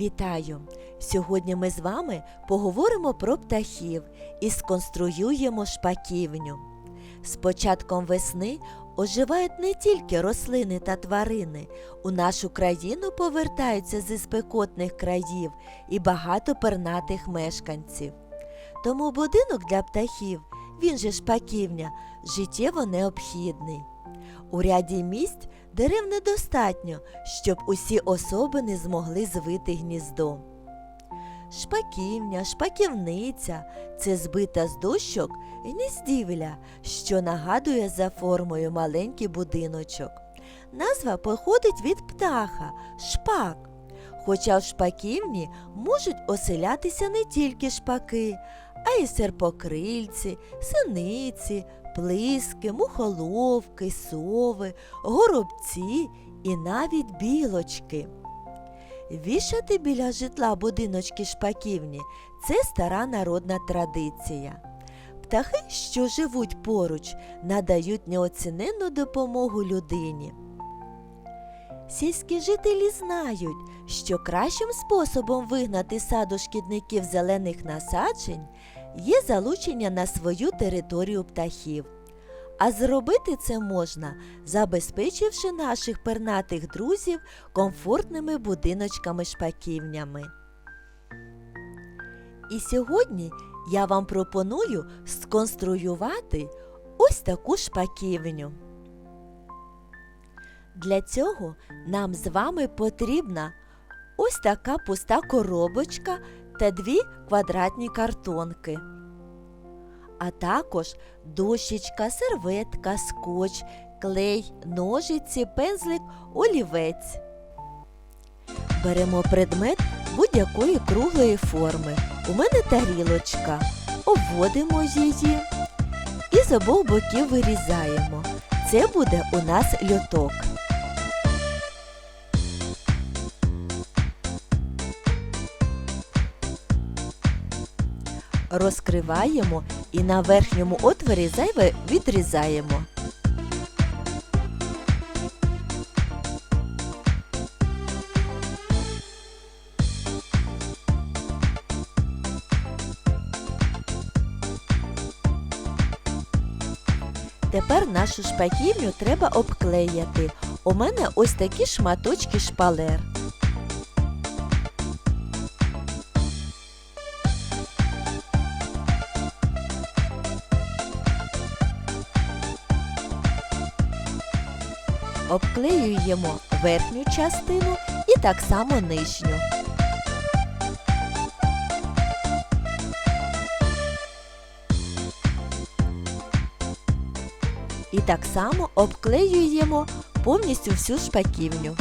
Вітаю! Сьогодні ми з вами поговоримо про птахів і сконструюємо шпаківню. З початком весни оживають не тільки рослини та тварини. У нашу країну повертаються зі спекотних країв і багато пернатих мешканців. Тому будинок для птахів, він же шпаківня, життєво необхідний. У ряді місць дерев недостатньо, щоб усі особини змогли звити гніздо. Шпаківня, шпаківниця це збита з дощок гніздівля, що нагадує за формою маленький будиночок. Назва походить від птаха шпак. Хоча в шпаківні можуть оселятися не тільки шпаки, а й серпокрильці, синиці, плиски, мухоловки, сови, горобці і навіть білочки. Вішати біля житла будиночки шпаківні це стара народна традиція. Птахи, що живуть поруч, надають неоціненну допомогу людині. Сільські жителі знають, що кращим способом вигнати саду шкідників зелених насаджень є залучення на свою територію птахів. А зробити це можна, забезпечивши наших пернатих друзів комфортними будиночками-шпаківнями. І сьогодні я вам пропоную сконструювати ось таку шпаківню. Для цього нам з вами потрібна ось така пуста коробочка та дві квадратні картонки. А також дощечка, серветка, скотч, клей, ножиці, пензлик, олівець. Беремо предмет будь-якої круглої форми. У мене тарілочка. Обводимо її і з обох боків вирізаємо. Це буде у нас льоток. Розкриваємо і на верхньому отворі зайве відрізаємо. Тепер нашу шпаківню треба обклеяти. У мене ось такі шматочки шпалер. Обклеюємо верхню частину і так само нижню. І так само обклеюємо повністю всю шпаківню.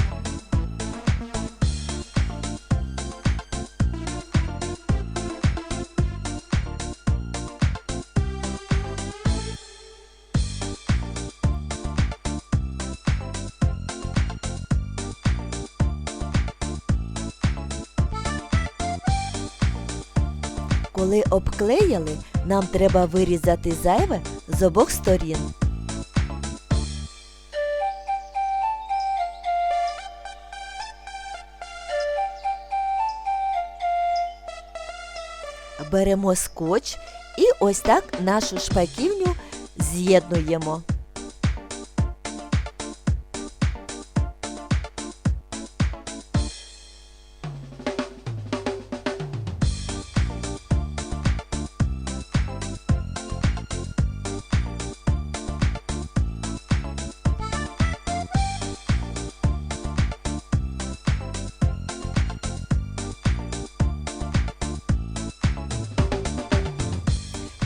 Коли обклеїли, нам треба вирізати зайве з обох сторін. Беремо скотч і ось так нашу шпаківню з'єднуємо.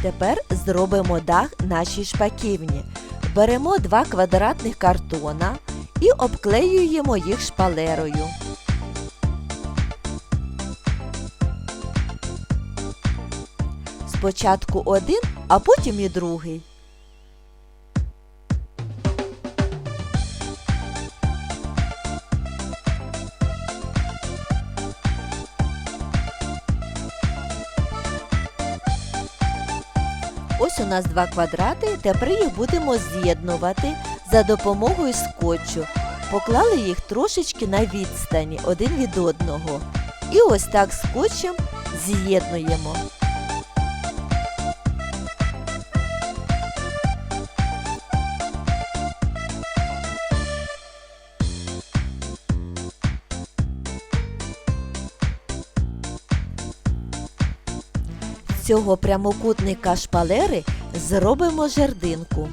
Тепер зробимо дах нашій шпаківні. Беремо два квадратних картона і обклеюємо їх шпалерою. Спочатку один, а потім і другий. У нас два квадрати, тепер їх будемо з'єднувати за допомогою скотчу. Поклали їх трошечки на відстані один від одного і ось так скотчем з'єднуємо. Цього прямокутника шпалери зробимо жердинку.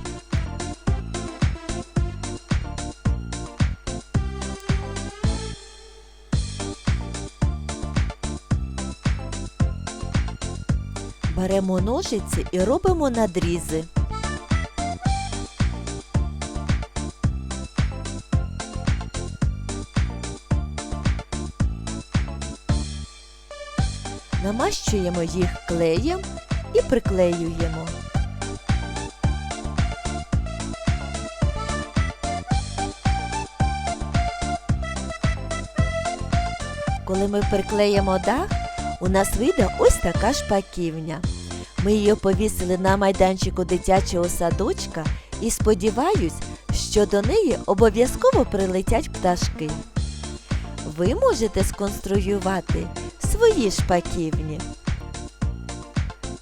Беремо ножиці і робимо надрізи. Намащуємо їх клеєм і приклеюємо. Коли ми приклеїмо дах, у нас вийде ось така шпаківня. Ми її повісили на майданчику дитячого садочка і сподіваюсь, що до неї обов'язково прилетять пташки. Ви можете сконструювати свої шпаківні.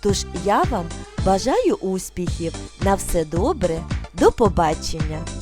Тож я вам бажаю успіхів. На все добре, до побачення!